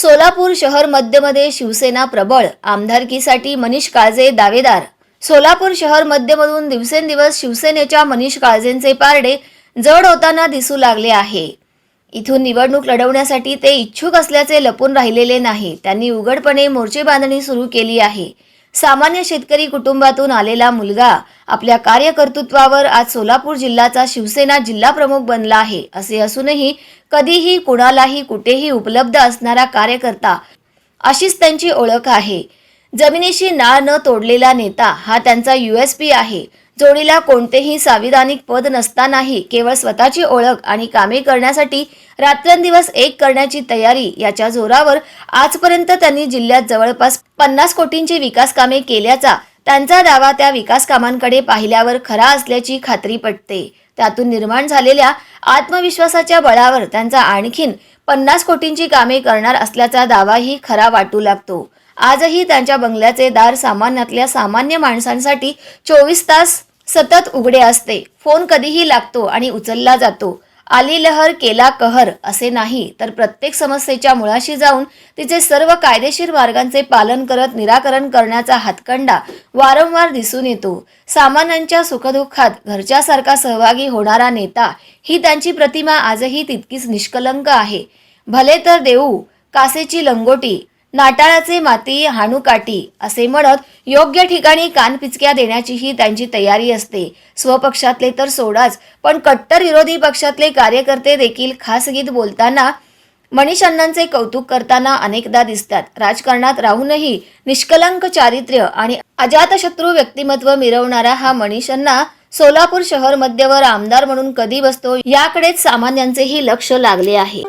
सोलापूर शहर मध्यमध्ये शिवसेना प्रबळ आमदारकीसाठी मनीष काळजे दावेदार. सोलापूर शहर मध्यमधून दिवसेंदिवस शिवसेनेच्या मनीष काळजेंचे पारडे जड होताना दिसू लागले आहे. इथून निवडणूक लढवण्यासाठी ते इच्छुक असल्याचे लपून राहिलेले नाही. त्यांनी उघडपणे मोर्चे बांधणी सुरू केली आहे. सामान्य शेतकरी कुटुंबातून आलेला मुलगा आपल्या कार्यकर्तृत्वावर आज सोलापूर जिल्ह्याचा शिवसेना जिल्हा प्रमुख बनला आहे असे असूनही कधीही कुणालाही कुठेही उपलब्ध असणारा कार्यकर्ता अशीच त्यांची ओळख आहे. जमिनीशी नाळ न तोडलेला नेता हा त्यांचा युएसपी आहे. जोडीला कोणतेही संविधानिक पद नसतानाही केवळ स्वतःची ओळख आणि कामे करण्यासाठी रात्रंदिवस एक करण्याची तयारी याच्या जोरावर आजपर्यंत त्यांनी जिल्ह्यात जवळपास पन्नास कोटींची विकास कामे केल्याचा त्यांचा दावा त्या विकास कामांकडे पाहिल्यावर खरा असल्याची खात्री पटते. त्यातून निर्माण झालेल्या आत्मविश्वासाच्या बळावर त्यांचा आणखीन पन्नास कोटींची कामे करणार असल्याचा दावाही खरा वाटू लागतो. आजही त्यांच्या बंगल्याचे दार सामान्यातल्या सामान्य माणसांसाठी चोवीस तास सतत उघडे असते. फोन कधीही लागतो आणि उचलला जातो. आली लहर केला कहर असे नाही. तर प्रत्येक समस्येच्या मुळाशी जाऊन तिचे सर्व कायदेशीर मार्गांचे पालन करत निराकरण करण्याचा हातकंडा वारंवार दिसून येतो. सामान्यांच्या सुखदुःखात घरच्यासारखा सहभागी होणारा नेता ही त्यांची प्रतिमा आजही तितकीच निष्कलंक आहे. भले तर देऊ कासेची लंगोटी नाटाळाचे माती हाणूकाटी असे म्हणत योग्य ठिकाणी कानपिचक्या देण्याचीही त्यांची तयारी असते. स्वपक्षातले तर सोडाच पण कट्टर विरोधी पक्षातले कार्यकर्ते देखील खासगीत बोलताना मनीष अण्णांचे कौतुक करताना अनेकदा दिसतात. राजकारणात राहूनही निष्कलंक चारित्र्य आणि अजातशत्रू व्यक्तिमत्व मिरवणारा हा मनीष अण्णा सोलापूर शहर मध्यवर आमदार म्हणून कधी बसतो याकडेच सामान्यांचेही लक्ष लागले आहे.